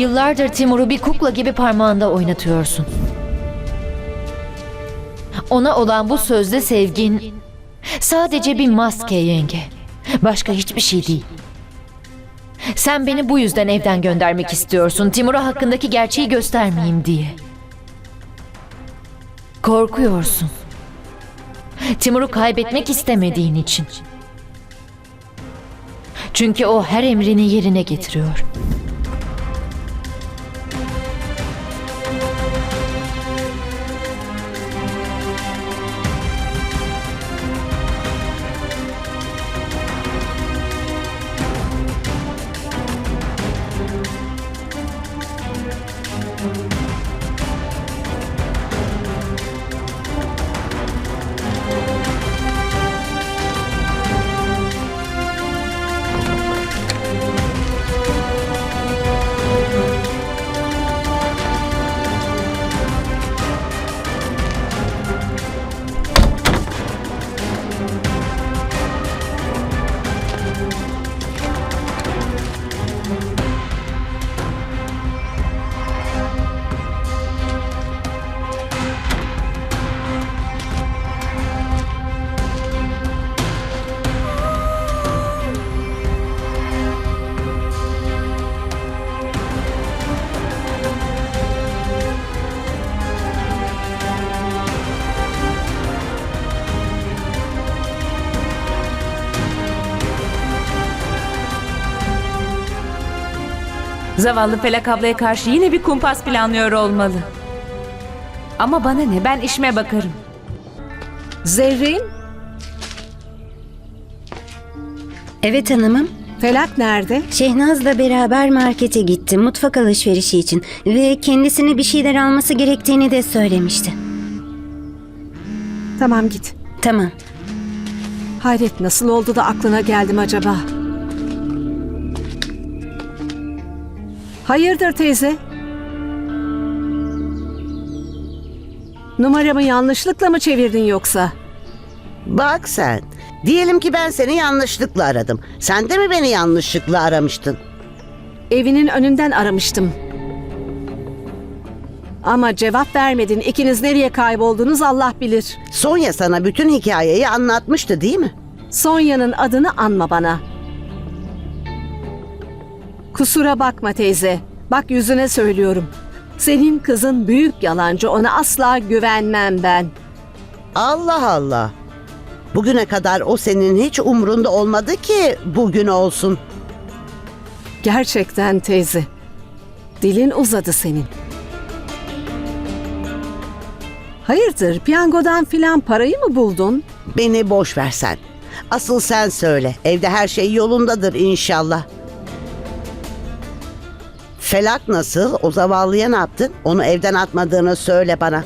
Yıllardır Timur'u bir kukla gibi parmağında oynatıyorsun. Ona olan bu sözde sevgin sadece bir maske yenge. Başka hiçbir şey değil. Sen beni bu yüzden evden göndermek istiyorsun. Timur'a hakkındaki gerçeği göstermeyeyim diye. Korkuyorsun. Timur'u kaybetmek istemediğin için. Çünkü o her emrini yerine getiriyor. Zavallı Felak ablaya karşı yine bir kumpas planlıyor olmalı. Ama bana ne ben işime bakarım. Zerrin, Evet hanımım. Felak nerede? Şehnaz'la beraber markete gitti mutfak alışverişi için ve kendisine bir şeyler alması gerektiğini de söylemişti. Tamam git. Tamam. Hayret nasıl oldu da aklına geldim acaba? Hayırdır teyze? Numaramı yanlışlıkla mı çevirdin yoksa? Bak sen. Diyelim ki ben seni yanlışlıkla aradım. Sen de mi beni yanlışlıkla aramıştın? Evinin önünden aramıştım. Ama cevap vermedin. İkiniz nereye kayboldunuz Allah bilir. Sonya sana bütün hikayeyi anlatmıştı değil mi? Sonya'nın adını anma bana. Kusura bakma teyze. Bak yüzüne söylüyorum. Senin kızın büyük yalancı. Ona asla güvenmem ben. Allah Allah. Bugüne kadar o senin hiç umrunda olmadı ki bugün olsun. Gerçekten teyze. Dilin uzadı senin. Hayırdır piyangodan filan parayı mı buldun? Beni boş versen. Asıl sen söyle. Evde her şey yolundadır inşallah. Felak nasıl? O zavallıya ne yaptın? Onu evden atmadığını söyle bana.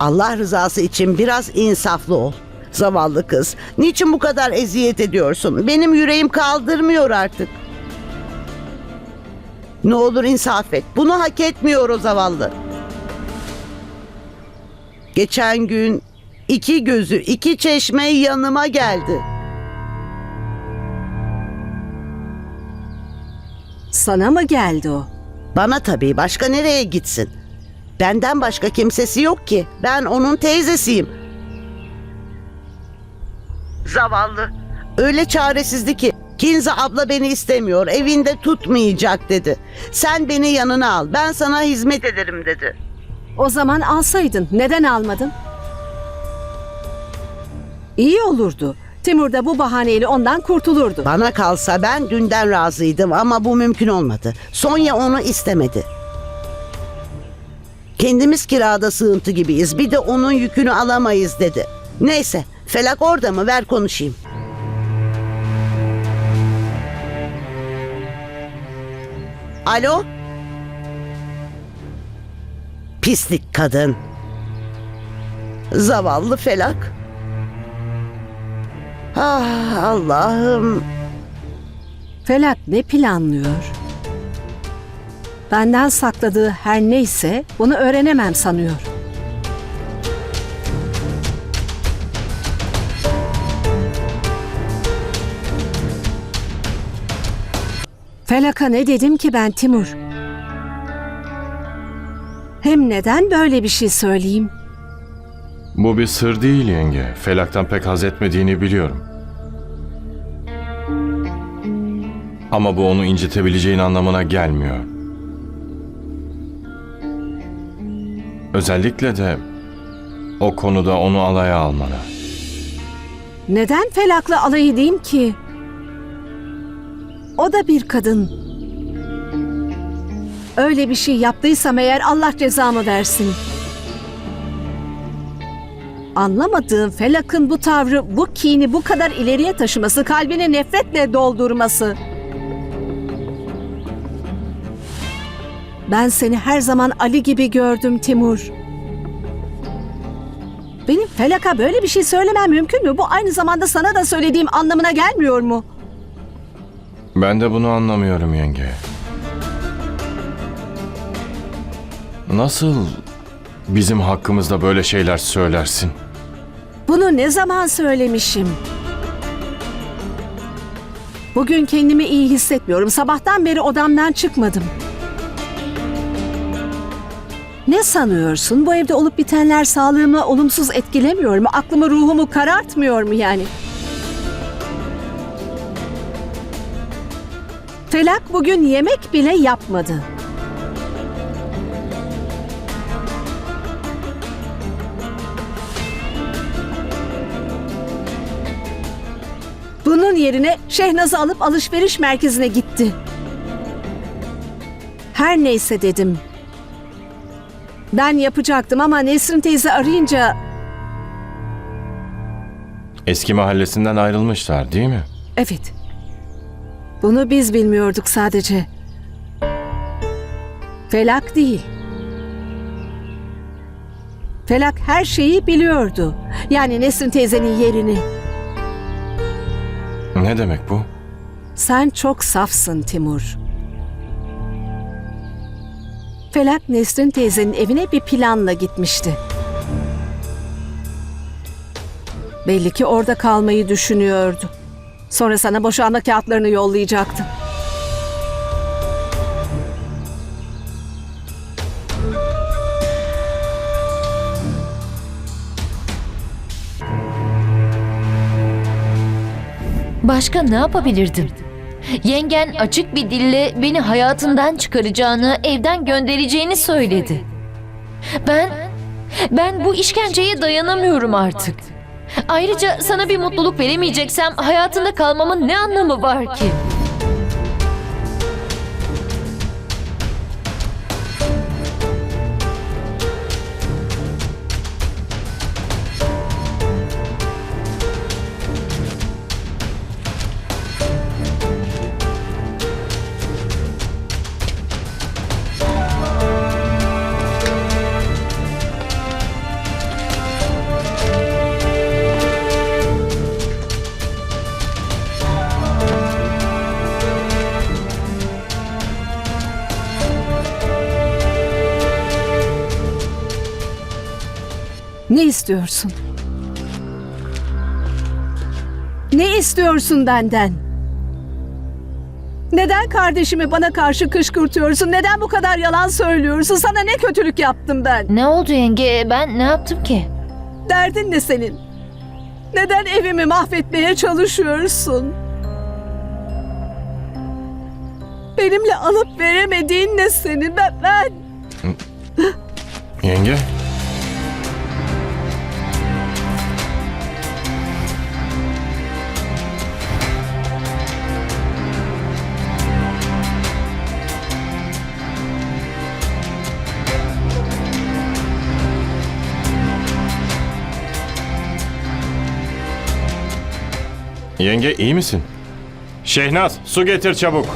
Allah rızası için biraz insaflı ol. Zavallı kız. Niçin bu kadar eziyet ediyorsun? Benim yüreğim kaldırmıyor artık. Ne olur insaf et. Bunu hak etmiyor o zavallı. Geçen gün iki gözü, iki çeşme yanıma geldi. Sana mı geldi o? Bana tabii başka nereye gitsin? Benden başka kimsesi yok ki. Ben onun teyzesiyim. Zavallı. Öyle çaresizdi ki Kinza abla beni istemiyor, evinde tutmayacak dedi. Sen beni yanına al, ben sana hizmet ederim dedi. O zaman alsaydın. Neden almadın? İyi olurdu. Timur da bu bahaneyle ondan kurtulurdu. Bana kalsa ben dünden razıydım ama bu mümkün olmadı. Sonya onu istemedi. Kendimiz kirada sığıntı gibiyiz. Bir de onun yükünü alamayız dedi. Neyse, Felak orada mı? Ver konuşayım. Alo? Pislik kadın. Zavallı Felak. Ah Allah'ım. Felak ne planlıyor? Benden sakladığı her neyse bunu öğrenemem sanıyor. Felak'a ne dedim ki ben Timur? Hem neden böyle bir şey söyleyeyim? Bu bir sır değil yenge. Felaktan pek haz etmediğini biliyorum. Ama bu onu incitebileceğin anlamına gelmiyor. Özellikle de o konuda onu alaya almana. Neden Felak'la alay edeyim ki? O da bir kadın. Öyle bir şey yaptıysam eğer Allah cezamı versin. Anlamadığım Felak'ın bu tavrı, bu kini bu kadar ileriye taşıması, kalbini nefretle doldurması. Ben seni her zaman Ali gibi gördüm Timur. Benim Felak'a böyle bir şey söylemem mümkün mü? Bu aynı zamanda sana da söylediğim anlamına gelmiyor mu? Ben de bunu anlamıyorum yenge. Nasıl bizim hakkımızda böyle şeyler söylersin? Bunu ne zaman söylemişim? Bugün kendimi iyi hissetmiyorum. Sabahtan beri odamdan çıkmadım. Ne sanıyorsun? Bu evde olup bitenler sağlığımı olumsuz etkilemiyor mu? Aklımı, ruhumu karartmıyor mu yani? Felak bugün yemek bile yapmadı. Bunun yerine Şehnaz'ı alıp alışveriş merkezine gitti. Her neyse dedim. Ben yapacaktım ama Nesrin teyze arayınca Eski mahallesinden ayrılmışlar değil mi? evet. Bunu biz bilmiyorduk sadece. Felak değil. Felak her şeyi biliyordu. Yani Nesrin teyzenin yerini. Ne demek bu? Sen çok safsın Timur. Felak Nesrin teyzenin evine bir planla gitmişti. Belli ki orada kalmayı düşünüyordu. Sonra sana boşanma kağıtlarını yollayacaktı. Başka ne yapabilirdim? Yengen açık bir dille beni hayatından çıkaracağını, evden göndereceğini söyledi. Ben ben bu işkenceye dayanamıyorum artık. Ayrıca sana bir mutluluk veremeyeceksem hayatında kalmamın ne anlamı var ki? İstiyorsun? Ne istiyorsun benden? Neden kardeşimi bana karşı kışkırtıyorsun? Neden bu kadar yalan söylüyorsun? Sana ne kötülük yaptım ben? Ne oldu yenge? Ben ne yaptım ki? Derdin ne senin? Neden evimi mahvetmeye çalışıyorsun? Benimle alıp veremediğin ne senin? Ben, ben Yenge? Yenge iyi misin? Şehnaz su getir çabuk.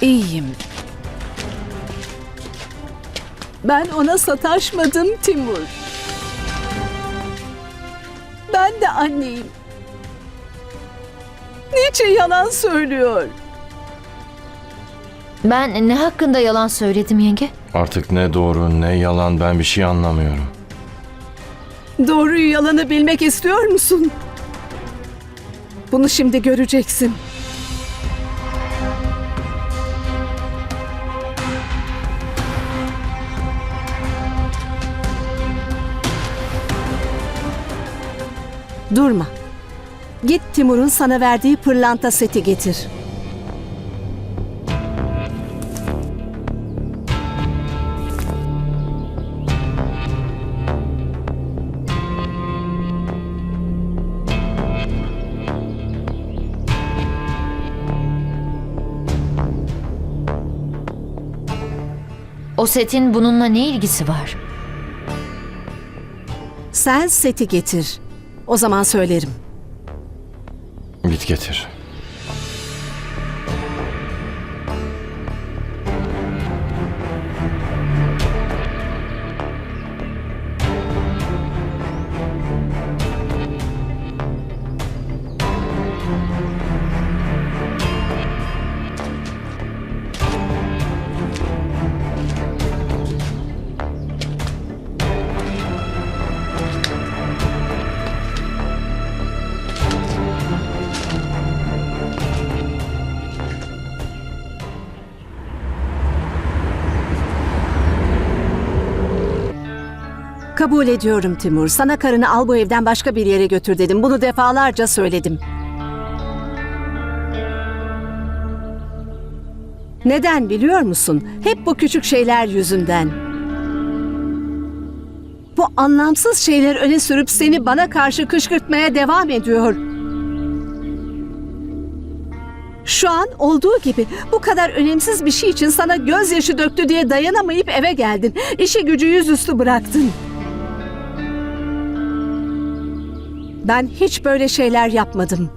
İyiyim. Ben ona sataşmadım Timur. Ben de anneyim. Niçin yalan söylüyor? Ben ne hakkında yalan söyledim yenge? Artık ne doğru ne yalan ben bir şey anlamıyorum. Doğruyu yalanı bilmek istiyor musun? Bunu şimdi göreceksin. Durma. Git Timur'un sana verdiği pırlanta seti getir. O setin bununla ne ilgisi var? Sen seti getir. O zaman söylerim. Git getir. Kabul ediyorum Timur. Sana karını al bu evden başka bir yere götür dedim. Bunu defalarca söyledim. Neden biliyor musun? Hep bu küçük şeyler yüzünden. Bu anlamsız şeyler öne sürüp seni bana karşı kışkırtmaya devam ediyor. Şu an olduğu gibi bu kadar önemsiz bir şey için sana gözyaşı döktü diye dayanamayıp eve geldin. İşi gücü yüzüstü bıraktın. Ben hiç böyle şeyler yapmadım.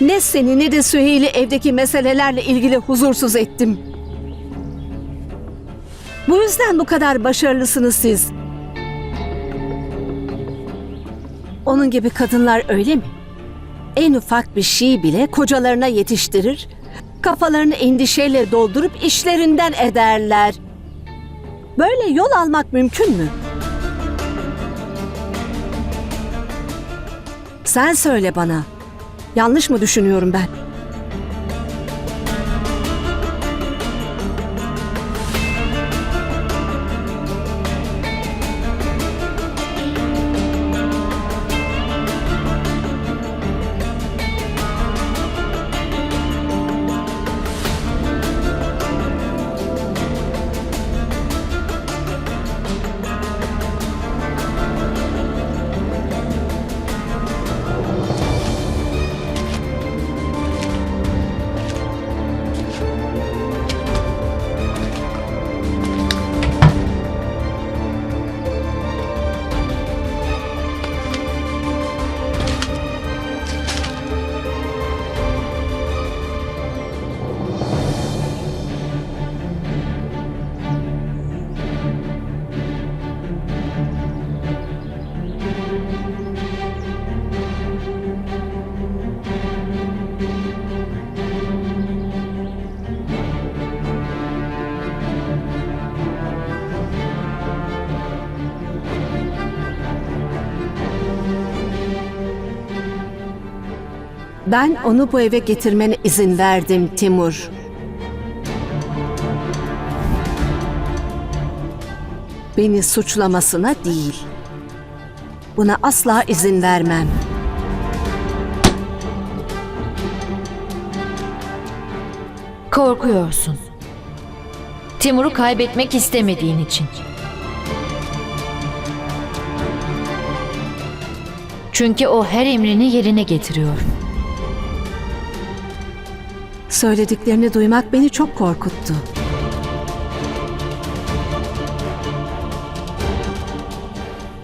Ne seni ne de Süheyl'i evdeki meselelerle ilgili huzursuz ettim. Bu yüzden bu kadar başarılısınız siz. Onun gibi kadınlar öyle mi? En ufak bir şey bile kocalarına yetiştirir, kafalarını endişeyle doldurup işlerinden ederler. Böyle yol almak mümkün mü? Sen söyle bana. Yanlış mı düşünüyorum ben? Ben onu bu eve getirmene izin verdim Timur. Beni suçlamasına değil. Buna asla izin vermem. Korkuyorsun. Timur'u kaybetmek istemediğin için. Çünkü o her emrini yerine getiriyor. Söylediklerini duymak beni çok korkuttu.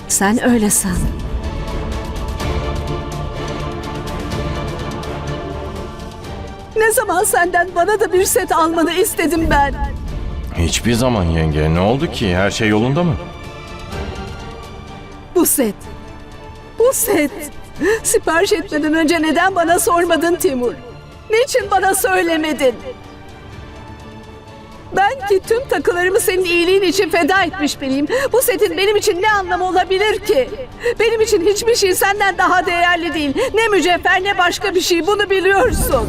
Sen öyle san. Ne zaman senden bana da bir set almanı istedim ben. Hiçbir zaman yenge. Ne oldu ki? Her şey yolunda mı? Bu set. Bu set. Sipariş etmeden önce neden bana sormadın Timur? Niçin bana söylemedin? Ben ki tüm takılarımı senin iyiliğin için feda etmiş biriyim. Bu setin benim için ne anlamı olabilir ki? Benim için hiçbir şey senden daha değerli değil. Ne mücevher ne başka bir şey bunu biliyorsun.